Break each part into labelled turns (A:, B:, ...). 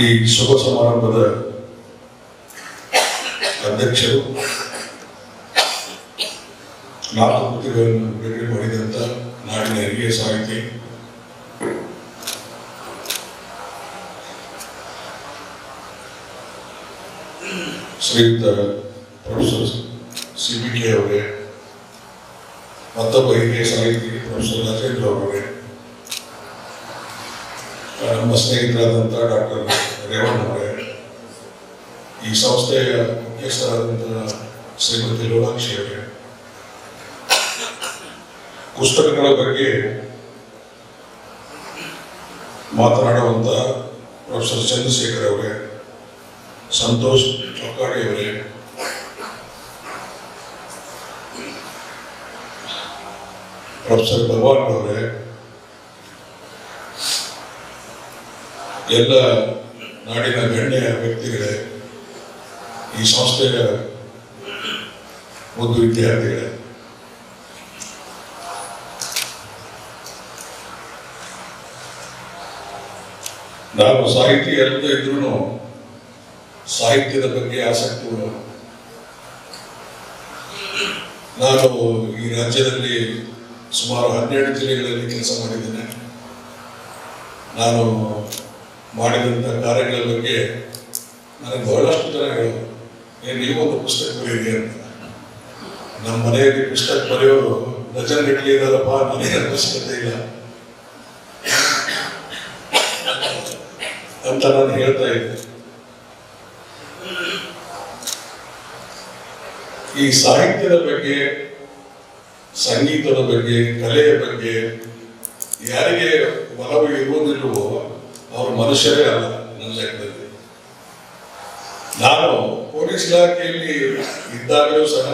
A: ಈ ಶುಭ ಸಮಾರಂಭದ ಅಧ್ಯಕ್ಷರು, ನಾಲ್ಕು ಕೃತಿಗಳನ್ನು ಬಿಡುಗಡೆ ಮಾಡಿದಂಥ ನಾಡಿನ ಹಿರಿಯ ಸಾಹಿತಿ, ಶ್ರೀಯುತ ಪ್ರೊಫೆಸರ್ ಸಿ ಬಿ ಕೆ ಅವರೇ, ಮತ್ತೊಬ್ಬ ಹಿರಿಯ ಸಾಹಿತಿ ಪ್ರೊಫೆಸರ್ ರಾಜೇಂದ್ರ ಅವರೇ, ನಮ್ಮ ಸ್ನೇಹಿತರಾದಂಥ ಡಾಕ್ಟರ್ ರೇವಣ್ಣ ಅವರೇ ಈ ಸಂಸ್ಥೆಯ ಮುಖ್ಯಸ್ಥರಾದಂತಹ ಶ್ರೀಮತಿ ಲೋಲಾಕ್ಷಿ ಅವರೇ, ಪುಸ್ತಕಗಳ ಬಗ್ಗೆ ಮಾತನಾಡುವಂಥ ಪ್ರೊಫೆಸರ್ ಚಂದ್ರಶೇಖರ್ ಅವರೇ, ಸಂತೋಷ್ ಚೊಕ್ಕಾಡಿ ಅವರೇ, ಪ್ರೊಫೆಸರ್ ಭಗವಾನ್ ಅವರೇ, ಎಲ್ಲ ನಾಡಿನ ಗಣ್ಯ ವ್ಯಕ್ತಿಗಳೇ, ಈ ಸಂಸ್ಥೆಯ ಒಂದು ವಿದ್ಯಾರ್ಥಿಗಳೇ ನಾವು ಸಾಹಿತಿ ಅಂತ ಇದ್ರೂ ಸಾಹಿತ್ಯದ ಬಗ್ಗೆ ಆಸಕ್ತಿ. ನಾನು ಈ ರಾಜ್ಯದಲ್ಲಿ ಸುಮಾರು ಹನ್ನೆರಡು ಜಿಲ್ಲೆಗಳಲ್ಲಿ ಕೆಲಸ ಮಾಡಿದ್ದೇನೆ ನಾನು ಮಾಡಿದಂಥ ಕಾರ್ಯಗಳ ಬಗ್ಗೆ ನನಗೆ ಬಹಳಷ್ಟು ಜನ ಹೇಳೋದು ಏನು ಒಂದು ಪುಸ್ತಕ ಬರೀರಿ ಅಂತ. ನಮ್ಮ ಮನೆಯಲ್ಲಿ ಪುಸ್ತಕ ಬರೆಯೋರು, ಡಜನ್ ಗಟ್ಟಲೆ ಇದಾರಪ್ಪ ನನಗೆ ಅವಶ್ಯಕತೆ ಇಲ್ಲ. ಅಂತ ನಾನು ಹೇಳ್ತಾ ಇದ್ದೆ. ಈ ಸಾಹಿತ್ಯದ ಬಗ್ಗೆ, ಸಂಗೀತದ ಬಗ್ಗೆ, ಕಲೆಯ ಬಗ್ಗೆ ಯಾರಿಗೆ ಒಲವು ಇರುವುದಿಲ್ಲವೋ ಅವರು ಮನುಷ್ಯರೇ ಅಲ್ಲ, ನನ್ನ ಲೆಕ್ಕದಲ್ಲಿ. ನಾನು ಪೊಲೀಸ್ ಇಲಾಖೆಯಲ್ಲಿ ಇದ್ದಾಗಲೂ ಸಹ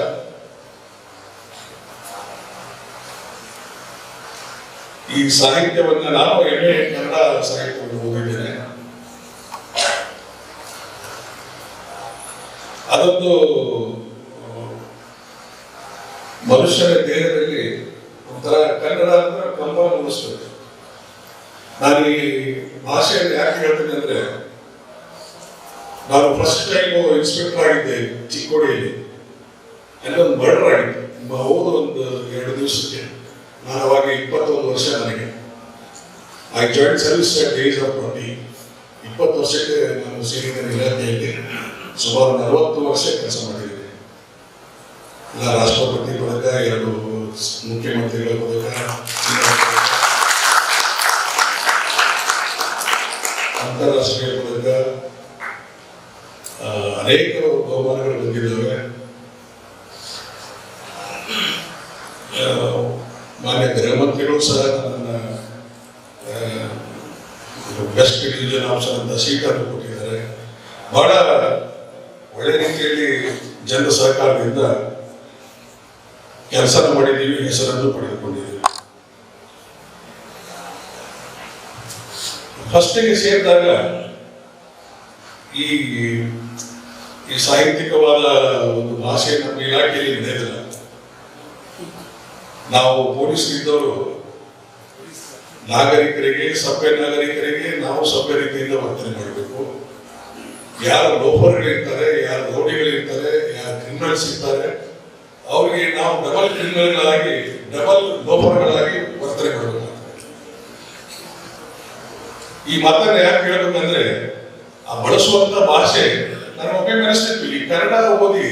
A: ಈ ಸಾಹಿತ್ಯವನ್ನ ನಾನು ಎಮ್ಮೆ ಕನ್ನಡ ಸಾಹಿತ್ಯವನ್ನು ಓದಿದ್ದೇನೆ. ಅದೊಂದು ಮನುಷ್ಯನ ದೇಹದಲ್ಲಿ ಒಂಥರ ಕನ್ನಡ ಅಂದ್ರೆ ಕಂಬ ಮೂಡಿಸ್ಬೇಕು ನಾನು ಈ ಭಾಷೆಯನ್ನು ಯಾಕೆ ಹೇಳ್ತೇನೆ ಅಂದ್ರೆ, ನಾನು ಫಸ್ಟ್ ಟೈಮ್ ಇನ್ಸ್ಪೆಕ್ಟರ್ ಆಗಿದ್ದೆ ಚಿಕ್ಕೋಡಿಯಲ್ಲಿ. ಅಲ್ಲೊಂದು ಮರ್ಡರ್ ಆಗಿತ್ತು. ಹೌದು, ಒಂದು ಎರಡು ದಿವಸಕ್ಕೆ. ನಾನು ಅವಾಗ ಇಪ್ಪತ್ತೊಂದು ವರ್ಷ ನನಗೆ. I joined service at age of twenty ಇಪ್ಪತ್ತು ವರ್ಷಕ್ಕೆ ನಾನು ಸೇರಿದ ಇಲಾಖೆಯಲ್ಲಿ. ಸುಮಾರು ನಲವತ್ತು ವರ್ಷ ಕೆಲಸ ಮಾಡಿದ್ದೀನಿ. ನಾನು ರಾಷ್ಟ್ರಪತಿ ಪದಕ, ಎರಡು ಮುಖ್ಯಮಂತ್ರಿಗಳ ಪದಕ ಅಂತಾರಾಷ್ಟ್ರೀಯ ಪದಕ ಅನೇಕ ಬಹುಮಾನಗಳು ಬಂದಿದ್ದಾವೆ. ಮಾನ್ಯ ಗೃಹ ಮಂತ್ರಿಗಳು ಸಹ ನನ್ನ ಬೆಸ್ಟ್ ಡಿವಿಷನ್ ಆಫೀಸರ್ ಅಂತ ಸೀಟನ್ನು ಕೊಟ್ಟಿದ್ದಾರೆ. ಬಹಳ ಒಳ್ಳೆ ರೀತಿಯಲ್ಲಿ ಜನರ ಸಹಕಾರದಿಂದ ಕೆಲಸ ಮಾಡಿದ್ದೀವಿ, ಹೆಸರನ್ನು ಪಡೆದುಕೊಂಡಿದ್ದೀವಿ. ಫಸ್ಟಿಗೆ ಸೇರಿದಾಗ ಈ ಈ ಸಾಹಿತ್ಯಿಕವಾದ ಒಂದು ಭಾಷೆ ನಮ್ಮ ಇಲಾಖೆಯಲ್ಲಿ ನಡೆದಿಲ್ಲ. ನಾವು ಪೊಲೀಸ್ ಇದ್ದವರು ನಾಗರಿಕರಿಗೆ ಸಭ್ಯ ನಾಗರಿಕರಿಗೆ ನಾವು ಸಭ್ಯ ರೀತಿಯಿಂದ ವರ್ತನೆ ಮಾಡಬೇಕು. ಯಾರು ಲೋಫರ್ಗಳಿರ್ತಾರೆ, ಯಾರು ರೌಡಿಗಳಿರ್ತಾರೆ ಯಾರು ಕ್ರಿಮಿನಲ್ಸ್ ಇರ್ತಾರೆ, ಅವರಿಗೆ ನಾವು ಡಬಲ್ ಕ್ರಿಮಿನಲ್ಗಳಾಗಿ ಡಬಲ್ ಲೋಫರ್ಗಳಾಗಿ ವರ್ತನೆ ಮಾಡಬೇಕು. ಈ ಮಾತನ್ನ ಯಾಕೆ ಅಂದ್ರೆ ಆ ಬಳಸುವಂತ ಭಾಷೆ, ನಾನು ಒಮ್ಮೆ ಈ ಕನ್ನಡ ಓದಿ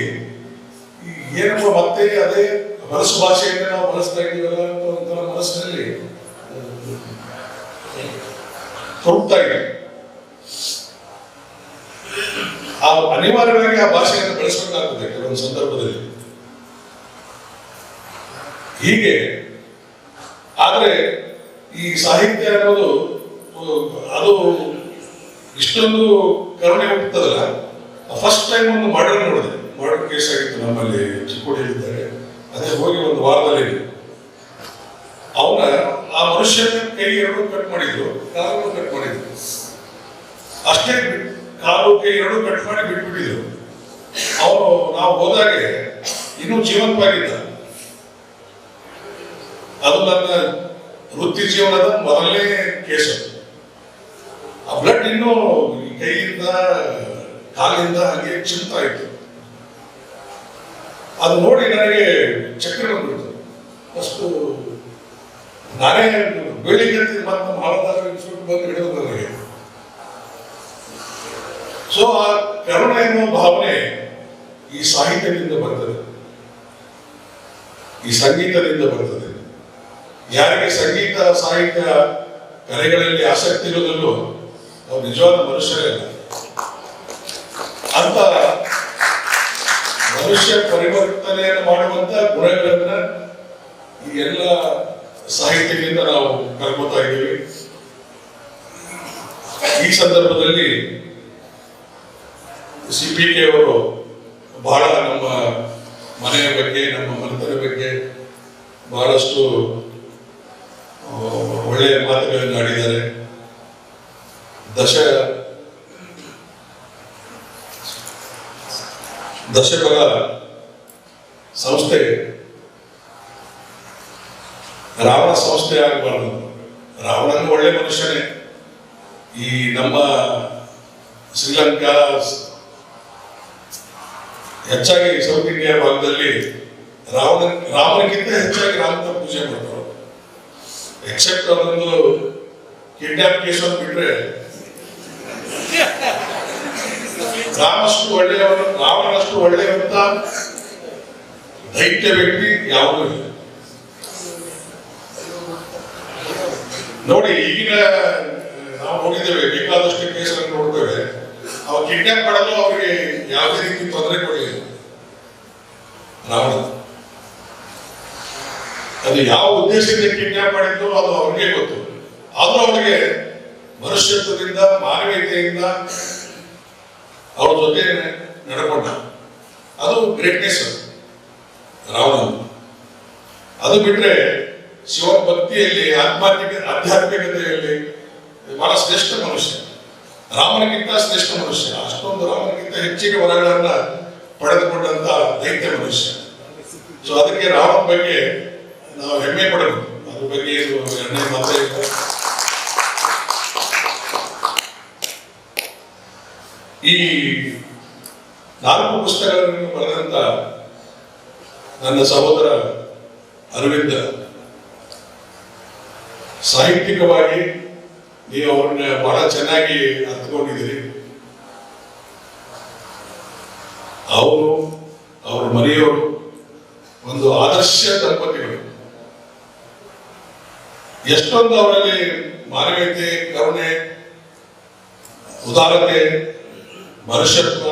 A: ಏನಪ್ಪ ಮತ್ತೆ ಅದೇ ಬಳಸು ಭಾಷೆಯನ್ನೇ ನಾವು ಬಳಸ್ತಾ ಇದ್ದೀವಲ್ಲ ಮನಸ್ಸಿನಲ್ಲಿ ಕೊರಗ್ತಾ ಇದೆ. ಆ ಅನಿವಾರ್ಯವಾಗಿ ಆ ಭಾಷೆಯನ್ನು ಬಳಸಬೇಕಾಗುತ್ತೆ ಕೆಲವೊಂದು ಸಂದರ್ಭದಲ್ಲಿ. ಹೀಗೆ, ಆದರೆ ಈ ಸಾಹಿತ್ಯ ಅನ್ನೋದು ಅದು ಇಷ್ಟೊಂದು ಕರುಣೆ ಹೋಗ್ತದಲ್ಲ ಫಸ್ಟ್ ಟೈಮ್ ಒಂದು ಮರ್ಡರ್ ನೋಡಿದೆ. ಮರ್ಡರ್ ಕೇಸ್ ಆಗಿತ್ತು ನಮ್ಮಲ್ಲಿ, ಚಿಕ್ಕೋಡಿ ಇದ್ದಾರೆ ಅದೇ ಹೋಗಿ ಒಂದು ವಾರದಲ್ಲಿ. ಅವನ, ಆ ಮನುಷ್ಯನ ಕೈ ಎರಡು ಕಟ್ ಮಾಡಿದ್ರು ಕಾಲು ಕಟ್ ಮಾಡಿದ್ರು. ಅಷ್ಟೇ ಕಾಲು, ಕೈ ಎರಡು ಕಟ್ ಮಾಡಿ ಬಿಟ್ಬಿಟ್ಟಿದ್ರು. ಅವನು, ನಾವು ಹೋದಾಗೆ ಇನ್ನೂ ಜೀವಂತವಾಗಿದ್ದ. ಅದು ನನ್ನ ವೃತ್ತಿ ಜೀವನದ ಮೊದಲನೇ ಕೇಸು. ಬ್ಲಡ್ ಇನ್ನೂ ಕೈಯಿಂದ, ಕಾಲಿಂದ ಹಾಗೆ ಚಿಂತಾ ಇತ್ತು. ಅದು ನೋಡಿ ನನಗೆ ಚಕ್ರ ಬಂದ್ಬಿಡ್ತು. ಅಷ್ಟು ನಾನೇ ಬೆಳಿಗ್ಗೆ ಮತ್ತೆ ಇನ್ಸ್ಪೆಕ್ಟರ್ ಬಂದು ಹಿಡಿದು ನನಗೆ. ಸೊ ಆ ಕರುಣೆ ಎನ್ನುವ ಭಾವನೆ ಈ ಸಾಹಿತ್ಯದಿಂದ ಬರ್ತದೆ. ಈ ಸಂಗೀತದಿಂದ ಬರ್ತದೆ. ಯಾರಿಗೆ ಸಂಗೀತ, ಸಾಹಿತ್ಯ ಕಲೆಗಳಲ್ಲಿ ಆಸಕ್ತಿ ಇರೋದಿಲ್ಲೋ ಅವ್ರು ನಿಜವಾದ ಮನುಷ್ಯರೇ ಅಲ್ಲ. ಅಂತ ಮನುಷ್ಯ ಪರಿವರ್ತನೆಯನ್ನು ಮಾಡುವಂತ ಗುಣಗಳನ್ನ ಈ ಎಲ್ಲ ಸಾಹಿತ್ಯದಿಂದ ನಾವು ಕಲ್ಕೋತಾ ಇದ್ದೀವಿ. ಈ ಸಂದರ್ಭದಲ್ಲಿ ಸಿ ಪಿ ಕೆ ಅವರು ಬಹಳ ನಮ್ಮ ಮನೆಯ ಬಗ್ಗೆ, ನಮ್ಮ ಮನೆತನ ಬಗ್ಗೆ ಬಹಳಷ್ಟು ಒಳ್ಳೆಯ ಮಾತುಗಳನ್ನು ಆಡಿದ್ದಾರೆ. ದಶ ದಶಕದ ಸಂಸ್ಥೆ. ರಾವಣ ಸಂಸ್ಥೆ ಆಗಬಾರ್ದು. ರಾವಣನು ಒಳ್ಳೆ ಮನುಷ್ಯನೇ. ಈ ನಮ್ಮ ಶ್ರೀಲಂಕಾ ಹೆಚ್ಚಾಗಿ ಸೌತ್ ಇಂಡಿಯಾ ಭಾಗದಲ್ಲಿ ರಾವಣ ರಾಮನಿಗಿಂತ ಹೆಚ್ಚಾಗಿ ರಾಮನ ಪೂಜೆ ಮಾಡ್ತಾರೆ ಎಕ್ಸೆಪ್ಟ್ ಅದೊಂದು ಕಿಡ್ನಾಪ್ ಕೇಸ್ ಬಿಟ್ರೆ ರಾಮಷ್ಟು ಒಳ್ಳೆಯವನು ರಾಮನಷ್ಟು ಒಳ್ಳೆಯವಂತ ದೈತ್ಯ ವ್ಯಕ್ತಿ ಯಾವುದೂ ನೋಡಿ, ಈಗಿನ ನಾವು ನೋಡಿದ್ದೇವೆ, ಬೇಕಾದಷ್ಟು ಕೇಸನ್ನು ನೋಡ್ತೇವೆ. ಅವ ಕಿಡ್ನಾಪ್ ಮಾಡಲು ಅವರಿಗೆ ಯಾವುದೇ ರೀತಿ ತೊಂದರೆ ಕೊಡಲಿಲ್ಲ. ರಾವಣ ಅದು ಯಾವ ಉದ್ದೇಶದಿಂದ ಕಿಡ್ನಾಪ್ ಮಾಡಿದ್ದು ಅದು ಅವ್ರಿಗೆ ಗೊತ್ತು. ಆದ್ರೂ ಅವರಿಗೆ ಮನುಷ್ಯತ್ವದಿಂದ, ಮಾನವೀಯತೆಯಿಂದ ಅವ್ರ ಜೊತೆ ನಡ್ಕೊಂಡ. ಅದು ಗ್ರೇಟ್ನೆಸ್ ರಾವಣ ಅದು ಬಿಟ್ರೆ ಶಿವಭಕ್ತಿಯಲ್ಲಿ, ಆಧ್ಯಾತ್ಮಿಕ, ಆಧ್ಯಾತ್ಮಿಕತೆಯಲ್ಲಿ ಬಹಳ ಶ್ರೇಷ್ಠ ಮನುಷ್ಯ. ರಾಮನಿಗಿಂತ ಶ್ರೇಷ್ಠ ಮನುಷ್ಯ. ಅಷ್ಟೊಂದು ರಾಮನಿಗಿಂತ ಹೆಚ್ಚಿಗೆ ವರಗಳನ್ನ ಪಡೆದುಕೊಂಡಂತ ದೈತ್ಯ ಮನುಷ್ಯ. ಸೊ ಅದಕ್ಕೆ ರಾಮನ ಬಗ್ಗೆ ನಾವು ಹೆಮ್ಮೆ ಪಡಬೇಕು. ಅದ್ರ ಬಗ್ಗೆ ಏನು ಎರಡನೇ ಮಾತೇ ಈ ನಾಲ್ಕು ಪುಸ್ತಕಗಳನ್ನು ಬರೆದಂತ ನನ್ನ ಸಹೋದರ ಅರವಿಂದ, ಸಾಹಿತ್ಯಿಕವಾಗಿ ನೀವು ಅವ್ರನ್ನ ಬಹಳ ಚೆನ್ನಾಗಿ ಅರ್ಥಕೊಂಡಿದ್ದೀರಿ ಅವರು, ಅವ್ರ ಮನೆಯವರು ಒಂದು ಆದರ್ಶ ದಂಪತಿಗಳು. ಎಷ್ಟೊಂದು ಅವರಲ್ಲಿ ಮಾನವೀಯತೆ, ಕರುಣೆ, ಉದಾರತೆ ಮನುಷ್ಯತ್ವ,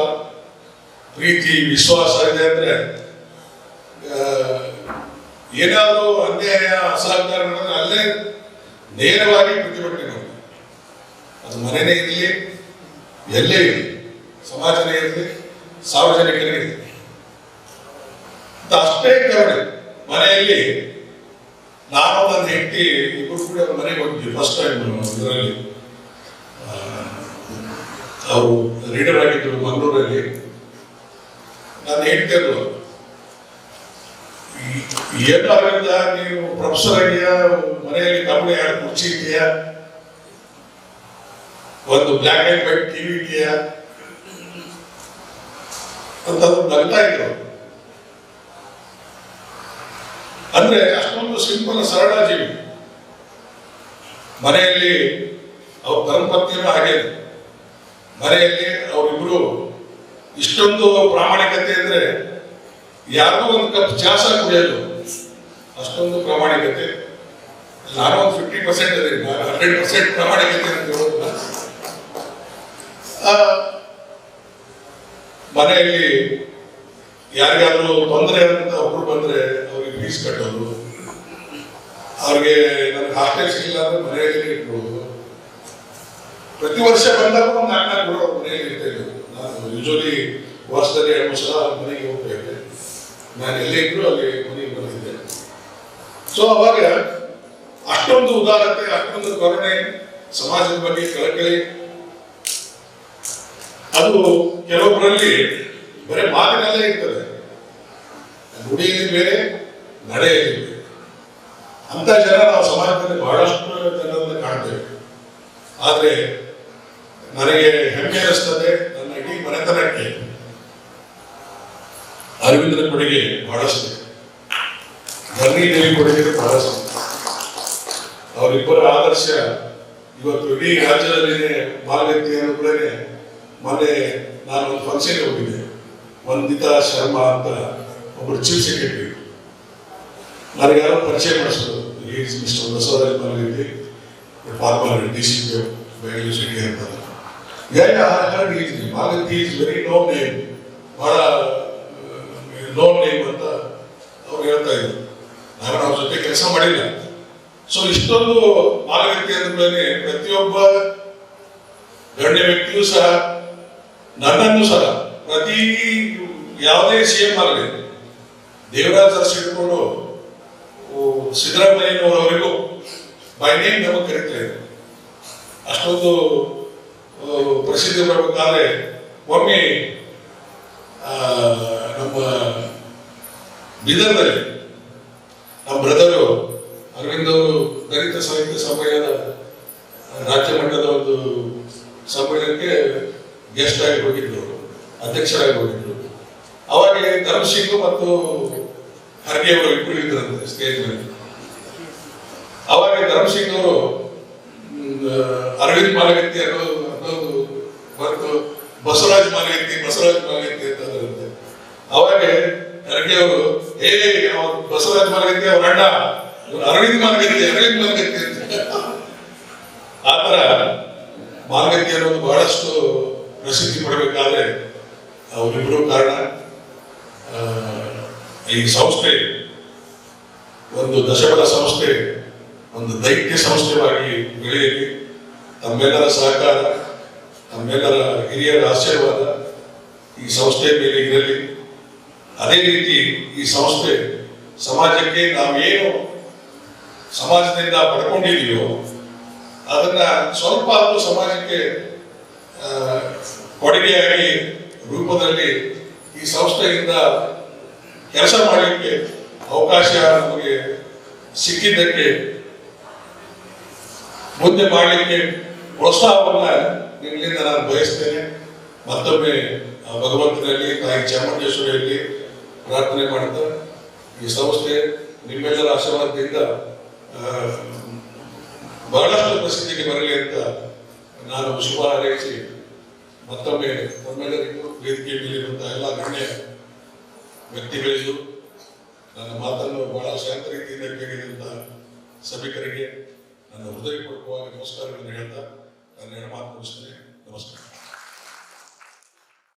A: ಪ್ರೀತಿ, ವಿಶ್ವಾಸ ಇದೆ ಅಂದ್ರೆ ಏನಾದರೂ ಅನ್ಯಾಯ, ಅಸಹಕಾರ ಮಾಡಿದ್ರೆ ಅಲ್ಲೇ ನೇರವಾಗಿ ಪ್ರತಿಭಟನೆ ಅದು ಮನೆಯೇ ಇರಲಿ, ಎಲ್ಲೇ ಇರಲಿ, ಸಮಾಜನೇ ಇರಲಿ ಸಾರ್ವಜನಿಕರೇ ಇರಲಿ. ಅಷ್ಟೇ ಕೇಳಿ ಮನೆಯಲ್ಲಿ ನಾನು ನನ್ನ ಹೆಂಡತಿ ಇಬ್ಬರು ಕೂಡ ಮನೆಗೆ ಹೋಗ್ತೀವಿ ಫಸ್ಟ್ ಟೈಮ್ ಇದರಲ್ಲಿ. ಅವರು ರೀಡರ್ ಆಗಿದ್ರು ಮಂಗಳೂರಲ್ಲಿ, ನಾನು ಹೇಳ್ತಿದ್ರು ಏನು ನೀವು ಪ್ರೊಫೆಸರ್ ಆಗಿಯಾ, ಮನೆಯಲ್ಲಿ ಕಬ್ಬಡಿ ಎರಡು ಕುರ್ಚಿ ಇದೆಯಾ ಒಂದು ಬ್ಲ್ಯಾಕ್ ಅಂಡ್ ವೈಟ್ ಟಿವಿ ಇದೆಯಾ? ಅಂತ ನಗ್ತಾ ಇದ್ರು. ಅಂದ್ರೆ ಅಷ್ಟೊಂದು ಸಿಂಪಲ್ ಸರಳ ಜೀವಿ. ಮನೆಯಲ್ಲಿ ಅವ್ರ ಧರ್ಮಪತ್ನಿಯನ್ನು ಹಾಗೆ ಮನೆಯಲ್ಲಿ ಅವರಿಬ್ರು ಇಷ್ಟೊಂದು ಪ್ರಾಮಾಣಿಕತೆ ಅಂದ್ರೆ ಯಾರಿಗೂ ಒಂದು ಕಪ್ ಚಾಸ ಕುಡಿಯೋದು ಅಷ್ಟೊಂದು ಪ್ರಾಮಾಣಿಕತೆ. ನಾನು ಒಂದು ಫಿಫ್ಟಿ ಪರ್ಸೆಂಟ್ ಅದೇ ಹಂಡ್ರೆಡ್ ಪರ್ಸೆಂಟ್ ಪ್ರಾಮಾಣಿಕತೆ ಅಂತ ಹೇಳೋದಿಲ್ಲ. ಮನೆಯಲ್ಲಿ ಯಾರಿಗಾದ್ರೂ ತೊಂದರೆ ಅಂತ ಒಬ್ರು ಬಂದ್ರೆ ಅವ್ರಿಗೆ ಫೀಸ್ ಕಟ್ಟೋದು. ಅವ್ರಿಗೆ ನನಗೆ ಹಾಸ್ಟೆಲ್ ಇಲ್ಲ ಅಂದ್ರೆ ಮನೆಯಲ್ಲಿ ಇಟ್ಕೊಳ್ಳೋದು. ಪ್ರತಿ ವರ್ಷ ಬಂದಾಗ ಒಂದು ನಾಲ್ಕು ನಾಲ್ಕು ಬರೋ ಮನೆಯಲ್ಲಿ ನಾನು ಯೂಶಲಿ ವರ್ಷದಲ್ಲಿ ಎರಡು ಸಲ ಮನೆಗೆ ಹೋಗ್ತಾ ಇದ್ದೆ. ನಾನು ಎಲ್ಲೇ ಇದ್ರು ಅಲ್ಲಿ ಮನೆಗೆ ಬಂದಿದ್ದೆ. ಸೊ ಅವಾಗ ಅಷ್ಟೊಂದು ಉದಾರತೆ, ಅಷ್ಟೊಂದು ಕರುಣೆ ಸಮಾಜದ ಬಗ್ಗೆ ಕಳಕಳಿ. ಅದು ಕೆಲವೊಬ್ಬರಲ್ಲಿ ಬರೀ ಮಾತಿನಲ್ಲೇ ಇರ್ತದೆ. ನುಡಿಯಲ್ಲಿ ಬೇರೆ, ನಡೆಯಲ್ಲಿ ಬೇರೆ. ಅಂತ ಜನ ನಾವು ಸಮಾಜದಲ್ಲಿ ಬಹಳಷ್ಟು ಜನರನ್ನು ಕಾಣ್ತೇವೆ. ಆದರೆ ನನಗೆ ಹೆಮ್ಮೆ ಅನಿಸ್ತದೆ ನನ್ನ ಇಡೀ ಮನೆತನಕ್ಕೆ. ಅರವಿಂದನ ಕೊಡುಗೆ ಬಹಳಷ್ಟು. ಧರ್ಮಿ ದೇವಿ ಕೊಡುಗೆ ಬಹಳಷ್ಟು. ಅವರಿಬ್ಬರ ಆದರ್ಶ ಇವತ್ತು ಇಡೀ ರಾಜ್ಯದಲ್ಲಿ ಮಾಲಗತ್ತಿ ಅನ್ನೋ ಕೂಡ ಮೊನ್ನೆ ನಾನು ಒಂದು ಫಂಕ್ಷನ್ಗೆ ಹೋಗಿದ್ದೆ. ವಂದಿತಾ ಶರ್ಮಾ ಅಂತ ಒಬ್ಬರು ಚೀಫ್ ಸೆಕ್ರೆಟರಿ ನನಗೆ ಯಾರೋ ಪರಿಚಯ ಮಾಡಿಸಿದ್ರು. Is mister Basavaraj Malagatti former D C Bengaluru city ಅಂತ yeah heard is Malagatti is very known name ಬಹಳ ನೋ ನೇಮ್ ಅಂತ ಅವ್ರು ಹೇಳ್ತಾ ಇದ್ರು. ನಾನು ಅವ್ರ ಜೊತೆ ಕೆಲಸ ಮಾಡಿಲ್ಲ. ಸೊ ಇಷ್ಟೊಂದು ಮಾಲಗತ್ತಿ ಅಂದ್ಮೇಲೆ ಪ್ರತಿಯೊಬ್ಬ ಗಣ್ಯ ವ್ಯಕ್ತಿಯೂ ಸಹ ನನ್ನನ್ನು ಸಹ ಪ್ರತಿ ಯಾವುದೇ ಸಿ ಎಂ ಆಗಲಿ ದೇವರಾಜ್ ಅರಸು ಹಿಡ್ಕೊಂಡು ಸಿದ್ದರಾಮಯ್ಯನವರವರೆಗೂ ಬೈ ನೇಮ್ ನಮಗೆ ಕರೀತಾ ಇದ್ರು. ಅಷ್ಟೊಂದು ಪ್ರಸಿದ್ಧಿ ಬರಬೇಕಾದ್ರೆ ಒಮ್ಮೆ ನಮ್ಮ ಬಿದರ್ನಲ್ಲಿ ನಮ್ಮ ಬ್ರದರು ಅರವಿಂದ್ ಅವರು ದಲಿತ ಸಾಹಿತ್ಯ ಸಮ್ಮೇಳನ, ರಾಜ್ಯ ಮಟ್ಟದ ಒಂದು ಸಮ್ಮೇಳನಕ್ಕೆ ಗೆಸ್ಟ್ ಆಗಿ ಹೋಗಿದ್ರು ಅಧ್ಯಕ್ಷರಾಗಿ ಹೋಗಿದ್ರು. ಅವಾಗಲೇ ಧರ್ಮ ಸಿಂಗ್ ಮತ್ತು ಖರ್ಗೆ ಅವರು ಇಬ್ಬರು ಸ್ಟೇಜ್ ಮೇಲೆ ಅವಾಗ ಧರ್ಮ ಸಿಂಗ್ ಅವರು ಅರವಿಂದ್ ಮಾಲಗತ್ತಿ ಮತ್ತು ಬಸವರಾಜ್ ಮಾಲಗತ್ತಿ ಬಸವರಾಜ್ ಮಾಲಗತ್ತಿ ಅಂತ ಅವಾಗ ಖರ್ಗೆ ಅವರು ಏ ಅವ್ರು ಬಸವರಾಜ್ ಮಾಲಗತ್ತಿ ಅವ್ರ ಅಣ್ಣ ಅರವಿಂದ್ ಮಾಲಗತ್ತಿ ಅರವಿಂದ್ ಮಾಲಗತ್ತಿ ಅಂತ. ಆತರ ಮಾಲಗತ್ತಿ ಅನ್ನೋದು ಬಹಳಷ್ಟು ಪ್ರಸಿದ್ಧಿ ಪಡಬೇಕಾದ್ರೆ ಅವರಿಬ್ಬರು ಕಾರಣ. ಈ ಸಂಸ್ಥೆ, ಒಂದು ದಶಕದ ಸಂಸ್ಥೆ, ಒಂದು ದೈತ್ಯ ಸಂಸ್ಥೆವಾಗಿ ಬೆಳೆಯಲಿ. ತಮ್ಮೆಲ್ಲರ ಸಹಕಾರ. ತಮ್ಮೆಲ್ಲರ ಹಿರಿಯರ ಆಶೀರ್ವಾದ ಈ ಸಂಸ್ಥೆ ಮೇಲೆ ಇರಲಿ. ಅದೇ ರೀತಿ ಈ ಸಂಸ್ಥೆ ಸಮಾಜಕ್ಕೆ ನಾವೇನು ಸಮಾಜದಿಂದ ಪಡ್ಕೊಂಡಿದೀವೋ, ಅದನ್ನ ಸ್ವಲ್ಪ ಆದರೂ ಸಮಾಜಕ್ಕೆ ಕೊಡುಗೆಯಾಗಿ ರೂಪದಲ್ಲಿ ಈ ಸಂಸ್ಥೆಯಿಂದ ಕೆಲಸ ಮಾಡಲಿಕ್ಕೆ ಅವಕಾಶ ನಮಗೆ ಸಿಕ್ಕಿದ್ದಕ್ಕೆ, ಮುಂದೆ ಮಾಡಲಿಕ್ಕೆ ಪ್ರೋತ್ಸಾಹವನ್ನ ನಿಮ್ಮಿಂದ ನಾನು ಬಯಸ್ತೇನೆ. ಮತ್ತೊಮ್ಮೆ ಭಗವಂತನಲ್ಲಿ ತಾಯಿ ಚಾಮುಂಡೇಶ್ವರಿಯಲ್ಲಿ ಪ್ರಾರ್ಥನೆ ಮಾಡ್ತಾ ಈ ಸಂಸ್ಥೆ ನಿಮ್ಮೆಲ್ಲರ ಆಶೀರ್ವಾದದಿಂದ ಬಹಳಷ್ಟು ಪ್ರಸಿದ್ಧಿಗೆ ಬರಲಿ ಅಂತ ನಾನು ಶುಭ ಹಾರೈಸಿ, ಮತ್ತೊಮ್ಮೆ ತಮ್ಮೆಲ್ಲರಿಗೂ ವೇದಿಕೆ ಮೇಲಿರುವಂತಹ ಎಲ್ಲ ಗಣ್ಯ ವ್ಯಕ್ತಿಗಳಿಗೂ ನನ್ನ ಮಾತನ್ನು ಬಹಳ ಶಾಂತ ರೀತಿಯಿಂದ ಕೇಳಿದಂಥ ಸಭಿಕರಿಗೆ ನನ್ನ ಹೃದಯಪೂರ್ವಕವಾಗಿ ನಮಸ್ಕಾರಗಳನ್ನು ಹೇಳ್ತಾ ಕಲ್ಯಾಣ ಮಾತು ನಮಸ್ಕಾರ